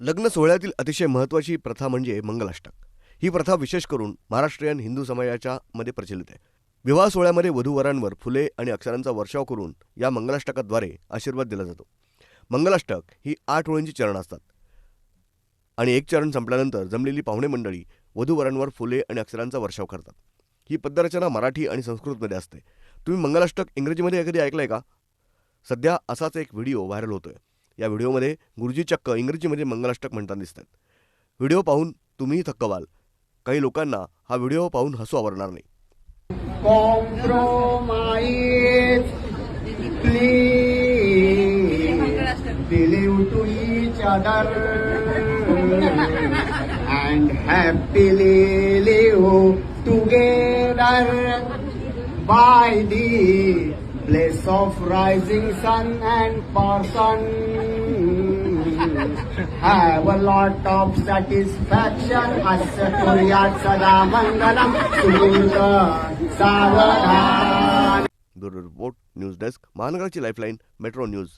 लग्न सोहळ्यातील अतिशय महत्त्वाची प्रथा म्हणजे मंगलाष्टक. ही प्रथा विशेष करून महाराष्ट्रीयन हिंदू समाजाच्या मध्ये प्रचलित आहे. विवाह सोहळ्यामध्ये वधूवरांवर फुले आणि अक्षरांचा वर्षाव करून या मंगलाष्टकाद्वारे आशीर्वाद दिला जातो. मंगलाष्टक ही आठ ओळींची चरण असतात. आणि एक चरण संपल्यानंतर जमलेली पाहुणे मंडळी वधूवरांवर फुले आणि अक्षरांचा वर्षाव करतात. ही पद्यरचना मराठी आणि संस्कृतमध्ये असते. तुम्ही मंगलाष्टक इंग्रजीमध्ये कधी ऐकलंय का? सध्या असाच एक व्हिडिओ व्हायरल होतोय. या व्हिडिओमध्ये गुरुजी चक्क इंग्रजीमध्ये म्हणजे मंगलाष्टक म्हणताना दिसतात. व्हिडिओ पाहून तुम्हीही थक्क व्हाल. काही लोकांना हा व्हिडिओ पाहून हसू आवरणार नाही. Compromise. Please. Believe place of rising sun and person. Have a lot of satisfaction. Asya Kuryat सदा मङ्गलम् सुकृत सावधान ब्युरो रिपोर्ट न्यूज डेस्क महानगराची लाईफलाईन मेट्रो न्यूज